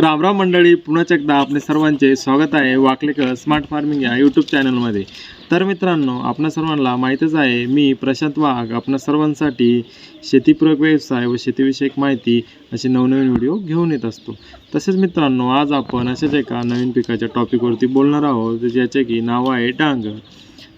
रामराम मंडळी पुन्हा एकदा आपले सर्वांचे स्वागत आहे वाकलेकर स्मार्ट फार्मिंग या यूट्यूब चॅनलमध्ये तर मित्रांनो आपणा सर्वांना माहीतच आहे मी प्रशांत वाघ आपणा सर्वांसाठी शेतीपूरक व्यवसाय व शेतीविषयक माहिती असे नवनवीन व्हिडिओ घेऊन येत असतो. तसेच मित्रांनो आज आपण अशाच एका नवीन पिकाच्या टॉपिकवरती बोलणार आहोत ज्याचे की नाव आहे डांगर.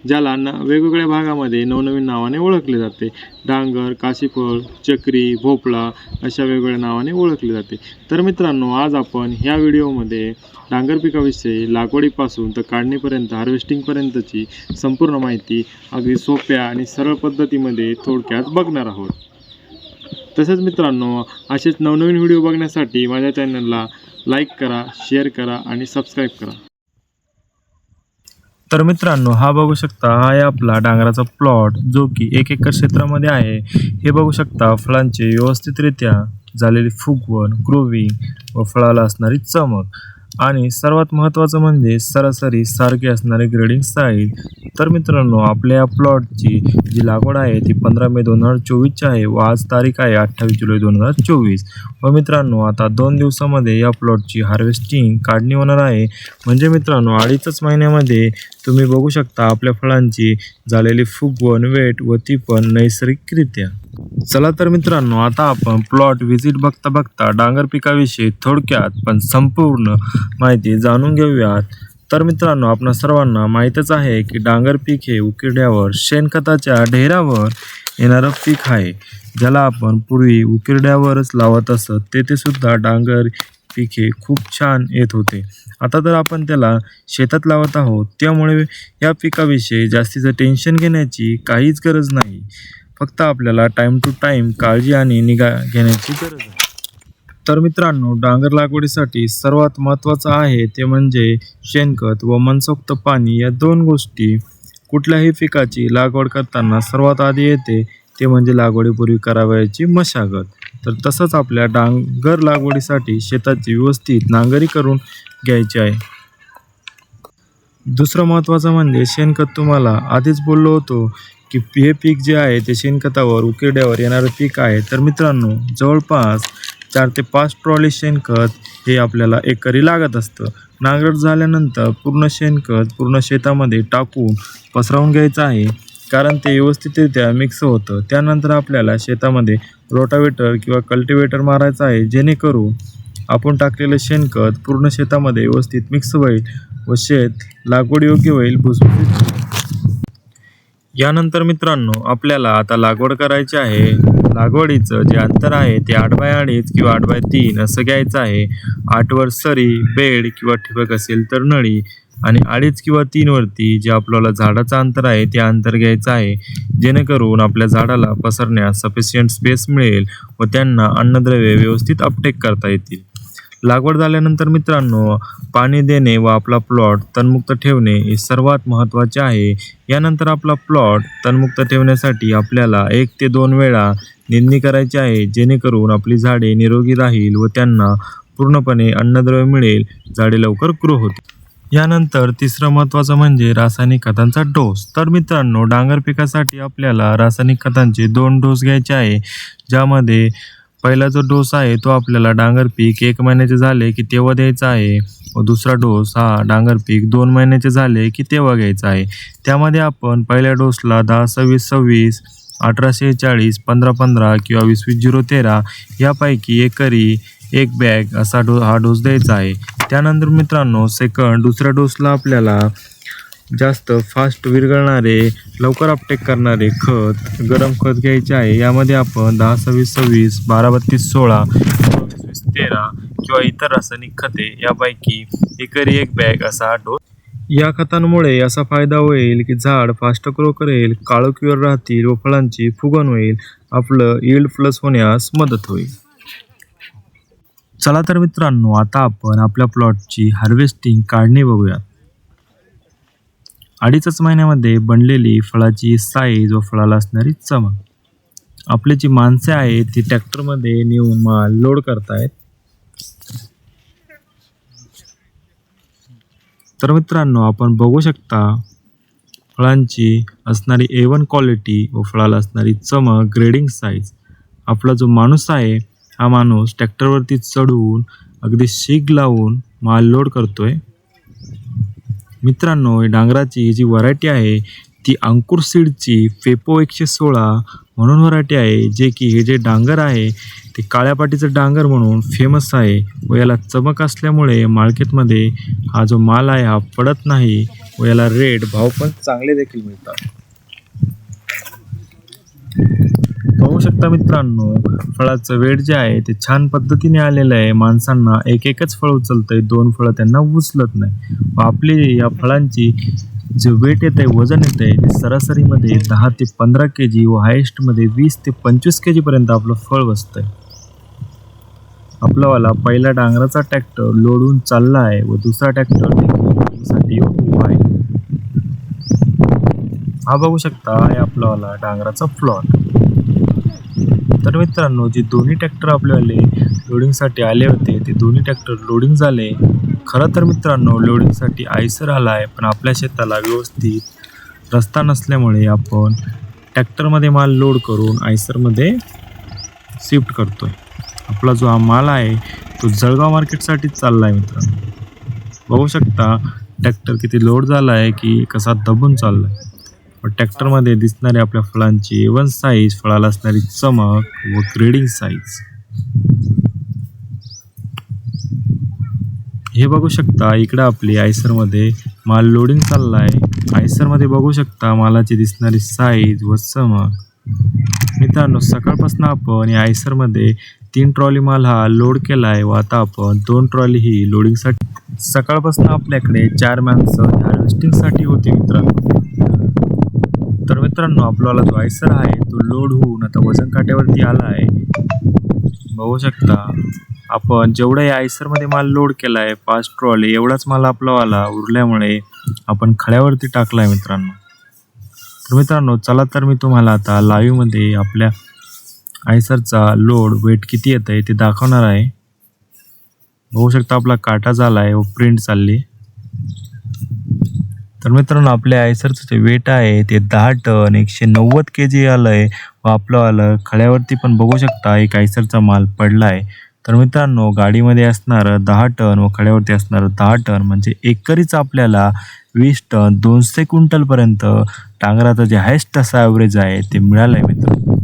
ज्याला न वेगवेगळ्या भागामध्ये नवनवीन नावाने ओळखले जाते. डांगर काशीफळ चक्री भोपळा अशा वेगवेगळ्या नावाने ओळखले जाते. तर मित्रांनो आज आपण ह्या व्हिडिओमध्ये डांगर पिकाविषयी लागवडीपासून तर काढणीपर्यंत हार्वेस्टिंगपर्यंतची संपूर्ण माहिती अगदी सोप्या आणि सरळ पद्धतीमध्ये थोडक्यात बघणार आहोत. तसेच मित्रांनो असेच नवनवीन व्हिडिओ बघण्यासाठी माझ्या चॅनलला लाईक करा शेअर करा आणि सबस्क्राईब करा. तर मित्रांनो हा बघू शकता हा आहे आपला डांगराचा प्लॉट जो की एक एकर क्षेत्रामध्ये आहे. हे बघू शकता फळांचे व्यवस्थितरित्या झालेली फुगवण ग्रोविंग व फळाला असणारी चमक. आणि सर्वात महत्त्वाचं म्हणजे सरासरी सारखी असणारी ग्रेडिंग साईज तर मित्रांनो आपल्या या प्लॉटची जी लागवड आहे ती पंधरा मे दोन हजार चोवीसची आहे व आज तारीख आहे अठ्ठावीस जुलै दोन हजार चोवीस. व मित्रांनो आता दोन दिवसामध्ये या प्लॉटची हार्वेस्टिंग काढणी होणार आहे. म्हणजे मित्रांनो अडीचच महिन्यामध्ये तुम्ही बघू शकता आपल्या फळांची झालेली फुगवण वेट व ती पण नैसर्गिकरित्या. चला तर मित्रांनो आता आपण प्लॉट व्हिजिट बघता बघता डांगर पिकाविषयी थोडक्यात पण संपूर्ण माहिती जाणून घेऊयात. तर मित्रांनो आपणा सर्वांना माहीतच आहे की डांगर पीक हे उकिरड्यावर शेणखताच्या ढेरावर येणारं पीक आहे. ज्याला आपण पूर्वी उकिरड्यावरच लावत असत तेथे सुद्धा डांगर पिके खूप छान येत होते. आता तर आपण त्याला शेतात लावत आहोत. त्यामुळे या पिकाविषयी जास्तीचं टेन्शन घेण्याची काहीच गरज नाही. फक्त आपल्याला टाईम टू टाईम काळजी आणि निगा घेण्याची गरज आहे. तर मित्रांनो डांगर लागवडीसाठी सर्वात महत्त्वाचं आहे ते म्हणजे शेणखत व मनसोक्त पाणी या दोन गोष्टी. कुठल्याही पिकाची लागवड करताना सर्वात आधी येते ते म्हणजे लागवडीपूर्वी करावयाची मशागत. तर तसंच आपल्या डांगर लागवडीसाठी शेताची व्यवस्थित नांगरी करून घ्यायची आहे. दुसरं महत्त्वाचं म्हणजे शेणखत तुम्हाला आधीच बोललो होतो की हे पीक जे आहे ते शेणखतावर उकिरड्यावर येणारं पीक आहे. तर मित्रांनो जवळपास चार ते पाच ट्रॉली शेणखत हे आपल्याला एकरी लागत असतं. नांगरट झाल्यानंतर पूर्ण शेणखत पूर्ण शेतामध्ये टाकून पसरवून घ्यायचं आहे. कारण ते व्यवस्थितरित्या मिक्स होतं. त्यानंतर आपल्याला शेतामध्ये रोटावेटर किंवा कल्टिवेटर मारायचं आहे जेणेकरून आपण टाकलेलं शेणखत पूर्ण शेतामध्ये व्यवस्थित मिक्स होईल व शेत लागवड योग्य होईल भुसभुशीत यानंतर मित्रांनो आपल्याला आता लागवड करायची आहे. लागवडीचं जे अंतर आहे ते आठ बाय अडीच किंवा आठ बाय तीन असं घ्यायचं आहे. आठवर सरी बेड किंवा ठिबक असेल तर नळी आणि अडीच किंवा तीनवरती जे आपल्याला झाडाचं अंतर आहे ते अंतर घ्यायचं आहे. जेणेकरून आपल्या झाडाला पसरण्यास सफिशियंट स्पेस मिळेल व त्यांना अन्नद्रव्ये व्यवस्थित अपटेक करता येतील. लागवड झाल्यानंतर मित्रांनो पाणी देणे व आपला प्लॉट तणमुक्त ठेवणे हे सर्वात महत्त्वाचे आहे. यानंतर आपला प्लॉट तणमुक्त ठेवण्यासाठी आपल्याला एक ते दोन वेळा निंदणी करायची आहे जेणेकरून आपली झाडे निरोगी राहील व त्यांना पूर्णपणे अन्नद्रव्य मिळेल. झाडे लवकर ग्रो होतील. यानंतर तिसरं महत्त्वाचं म्हणजे रासायनिक खतांचा डोस तर मित्रांनो डांगर पिकासाठी आपल्याला रासायनिक खतांचे दोन डोस घ्यायचे आहे ज्यामध्ये पहिला जो डोस आहे तो आपल्याला डांगर पीक एक महिन्याचे झाले की तेव्हा द्यायचा आहे. व दुसरा डोस हा डांगर पीक दोन महिन्याचे झाले की तेव्हा घ्यायचा आहे. त्यामध्ये आपण पहिल्या डोसला दहा सव्वीस सव्वीस अठराशे चाळीस पंधरा पंधरा किंवा वीस वीस झिरो तेरा यापैकी एकरी एक बॅग असा डो हा डोस द्यायचा आहे. त्यानंतर मित्रांनो सेकंड दुसऱ्या डोसला आपल्याला जास्त फास्ट विरघळणारे लवकर अपटेक करणारे खत गरम खत घ्यायचे आहे. यामध्ये आपण दहा सव्वीस सव्वीस बारा बत्तीस सोळा वीस तेरा किंवा इतर रासायनिक खते यापैकी एकरी एक बॅग असा डोस या खतांमुळे असा फायदा होईल की झाड फास्ट ग्रो करेल काळोखीवर राहतील व फळांची फुगवण होईल. आपलं यील्ड प्लस होण्यास मदत होईल. चला तर मित्रांनो आता आपण आपल्या प्लॉटची हार्वेस्टिंग काढणी बघूयात अडीचच महिन्यामध्ये बनलेली फळाची साईज व फळाला असणारी चमक. आपली जी माणसे आहेत ती ट्रॅक्टरमध्ये नेऊन माल लोड करतायत. तर मित्रांनो आपण बघू शकता फळांची असणारी ए वन क्वालिटी व फळाला असणारी चमक ग्रेडिंग साईज आपला जो माणूस आहे हा माणूस ट्रॅक्टरवरती चढवून अगदी शीग लावून माल लोड करतोय. मित्रांनो डांगराची ही जी व्हरायटी आहे ती अंकुर सीडची फेपो एकशे सोळा म्हणून व्हरायटी आहे जे की हे जे डांगर आहे ते काळ्या पाटीचं डांगर म्हणून फेमस आहे व याला चमक असल्यामुळे मार्केटमध्ये हा जो माल आहे हा पडत नाही व याला रेट भाव पण चांगले देखील मिळतात. शकता मित्रांनो? फळाचं वेट जे आहे ते छान पद्धतीने आलेलं आहे. माणसांना एक एकच फळ उचलतंय दोन फळं त्यांना उचलत नाही. व आपली या फळांची जे वेट येत आहे वजन येत आहे ते सरासरीमध्ये दहा ते पंधरा के जी व हायेस्टमध्ये वीस ते पंचवीस के जीपर्यंत आपलं फळ बसतंय. आपलावाला पहिला डांगराचा ट्रॅक्टर लोडून चालला आहे व दुसरा ट्रॅक्टरसाठी उभा आहे. हा बघू शकता आहे आपलावाला डांगराचा प्लॉट तर मित्रांनो जे दोन्ही ट्रॅक्टर आपल्याला लोडिंगसाठी आले होते ते दोन्ही ट्रॅक्टर लोडिंग झाले. खरं तर मित्रांनो लोडिंगसाठी आयसर आला आहे पण आपल्या शेताला व्यवस्थित रस्ता नसल्यामुळे आपण ट्रॅक्टरमध्ये माल लोड करून आयसरमध्ये शिफ्ट करतो आहे आपला जो हा माल आहे तो जळगाव मार्केटसाठीच चालला आहे मित्रांनो. बघू शकता ट्रॅक्टर किती लोड झाला आहे की कसा दबून चालला आहे व ट्रॅक्टरमध्ये दिसणारे आपल्या फळांची एवन साईज फळाला असणारी चमक व ग्रेडिंग साईज हे बघू शकता इकडं आपली आयसरमध्ये माल लोडिंग चालला आहे आयसरमध्ये बघू शकता मालाची दिसणारी साईज व चमक. मित्रांनो सकाळपासून आपण या आयसरमध्ये तीन ट्रॉली माल हा लोड केला आहे व आता आपण दोन ट्रॉली ही लोडिंगसाठी सकाळपासून आपल्याकडे चार माणसं हार्वेस्टिंगसाठी होती मित्रांनो. तर मित्रांनो आपल्याला जो आयसर आहे तो लोड होऊन आता वजन काट्यावरती आला आहे. बघू शकता आपण जेवढा या आयसरमध्ये माल लोड केला आहे पाच ट्रॉली एवढाच माल आपला आला उरल्यामुळे आपण खड्यावरती टाकला आहे मित्रांनो. तर मित्रांनो चला तर मी तुम्हाला आता लाईव्हमध्ये आपल्या आयसरचा लोड वेट किती येत आहे ते दाखवणार आहे. बघू शकता आपला काटा झाला आहे व प्रिंट चालली. तर मित्रांनो आपल्या आयसरचं जे वेट आहे ते दहा टन एकशे नव्वद के जी आलं आहे व आपलं आलं खळ्यावरती पण बघू शकता एक आयसरचा माल पडला आहे तर मित्रांनो गाडीमध्ये असणारं दहा टन व खड्यावरती असणारं दहा टन म्हणजे एकरीच आपल्याला वीस टन दोनशे क्विंटलपर्यंत टांगराचं जे हायस्ट असं ॲव्हरेज आहे ते मिळालं आहे मित्रांनो.